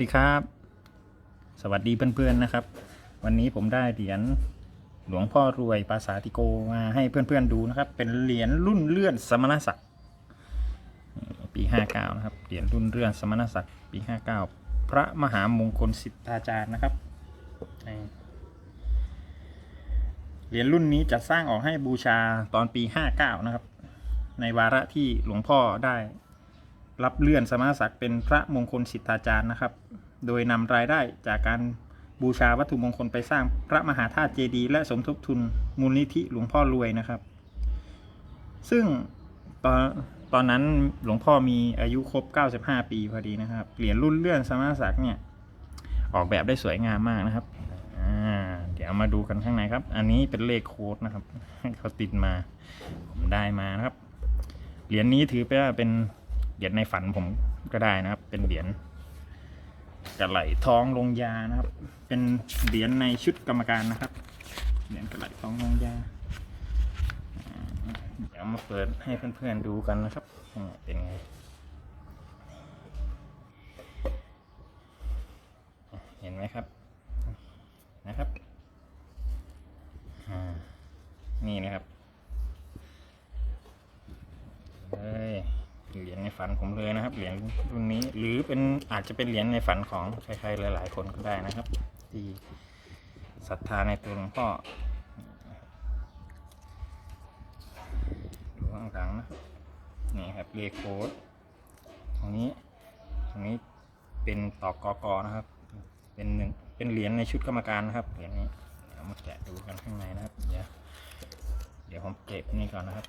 สวัสดีครับ สวัสดีเพื่อนๆนะครับ วันนี้ผมได้เหรียญหลวงพ่อรวยปาสาติโกมาให้เพื่อนๆดูนะครับ เป็นเหรียญรุ่นเลื่อนสมณศักดิ์ปี59นะครับเหรียญรุ่นเลื่อนสมณศักดิ์ปี59พระมหามงคลสิทธาจารย์นะครับเหรียญรุ่นนี้จะสร้างออกให้บูชาตอนปี 59 นะครับ ในวาระที่หลวงพ่อได้ รับเลื่อนสมณศักดิ์เป็นพระมงคลสิทธาจารย์นะครับ โดยนำรายได้จากการบูชาวัตถุมงคลไปสร้างพระมหาธาตุเจดีย์และสมทบทุนมูลนิธิหลวงพ่อรวยนะครับ ซึ่งตอนตอนนั้นหลวงพ่อมีอายุครบ 95 ปีพอดีนะครับ เหรียญรุ่นเลื่อนสมณศักดิ์เนี่ย ออกแบบได้สวยงามมากนะครับ เดี๋ยวมาดูกันข้างในครับ อันนี้เป็นเลขโค้ดนะครับเขาติดมา ผมได้มานะครับ เหรียญนี้ถือว่าเป็น เหรียญในฝันผมก็ได้นะครับ เป็นเหรียญกระไหลทองลงยานะครับ เป็นเหรียญในชุดกรรมการนะครับ เหรียญกระไหลทองลงยา เดี๋ยวมาเปิดให้เพื่อนๆดูกันนะครับ เป็นไง เห็นไหมครับ นะครับอ่านี่นะครับเลยเหรียญใน ฝันผมเลยนะครับ เหรียญรุ่นนี้ หรือเป็นอาจจะเป็นเหรียญในฝันของใครๆหลาย ๆ คนก็ได้นะครับ ที่ศรัทธาในตัวหลวงพ่อดูข้างหลังนะนี่ครับเลขโค้ดตรงนี้ตรงนี้เป็นตอกกอกอนะครับ เป็นหนึ่งเป็นเหรียญในชุดกรรมการนะครับเหรียญนี้เดี๋ยวมาแกะดูกันข้างในนะครับ เดี๋ยวเดี๋ยวผมเก็บนี่ก่อนนะครับ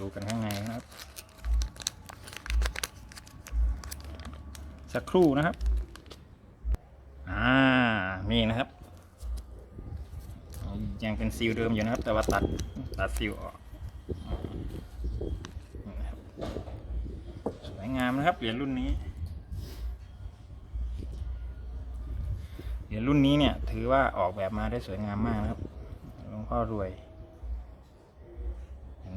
ดูกันข้างในนะครับ สักครู่นะครับ อ่า นี่นะครับ ยังเป็นซีลเดิมอยู่นะครับ แต่ว่าตัดตัดซีลออกสวยงามนะครับเหรียญรุ่นนี้เหรียญรุ่นนี้เนี่ยถือว่าออกแบบมาได้สวยงามมากนะครับหลวงพ่อรวย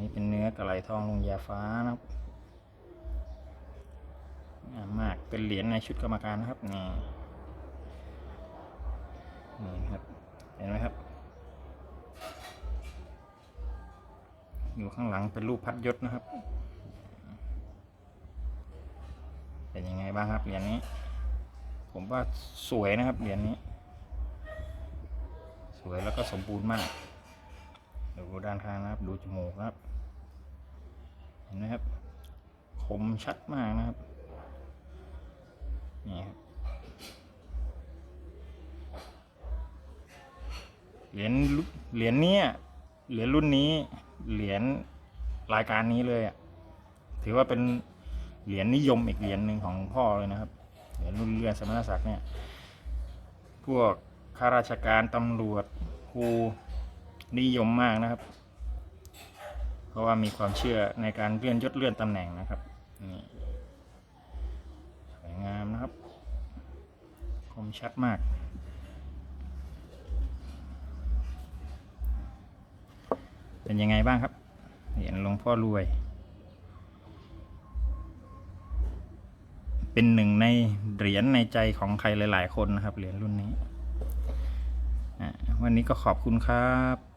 นี้เป็นเนื้อกระไหลทองลงยาฟ้านะครับงามมากเป็นเหรียญในชุดกรรมการนะครับนี่นี่ครับเห็นไหมครับ อยู่ข้างหลังเป็นรูปพัดยศนะครับ เป็นยังไงบ้างครับเหรียญนี้ ผมว่าสวยนะครับเหรียญนี้ สวยแล้วก็สมบูรณ์มาก ดูด้านข้างนะครับ ดูจมูกนะครับ เห็นไหมครับ คมชัดมากนะครับ นี่ครับ เหรียญเหรียญเนี้ยเหรียญรุ่นนี้ เหรียญรายการนี้เลยอะ ถือว่าเป็นเหรียญนิยมอีกเหรียญหนึ่งของหลวงพ่อเลยนะครับ เหรียญรุ่นเรือนสมณศักดิ์เนี่ย พวกข้าราชการตำรวจครู นิยมมากนะครับ เพราะว่ามีความเชื่อในการเลื่อนยศเลื่อนตำแหน่งนะครับนี่สวยงามนะครับ คมชัดมาก เป็นยังไงบ้างครับ เหรียญหลวงพ่อรวย เป็นหนึ่งในเหรียญในใจของใครหลาย ๆ คนนะครับเหรียญรุ่นนี้วันนี้ก็ขอบคุณครับ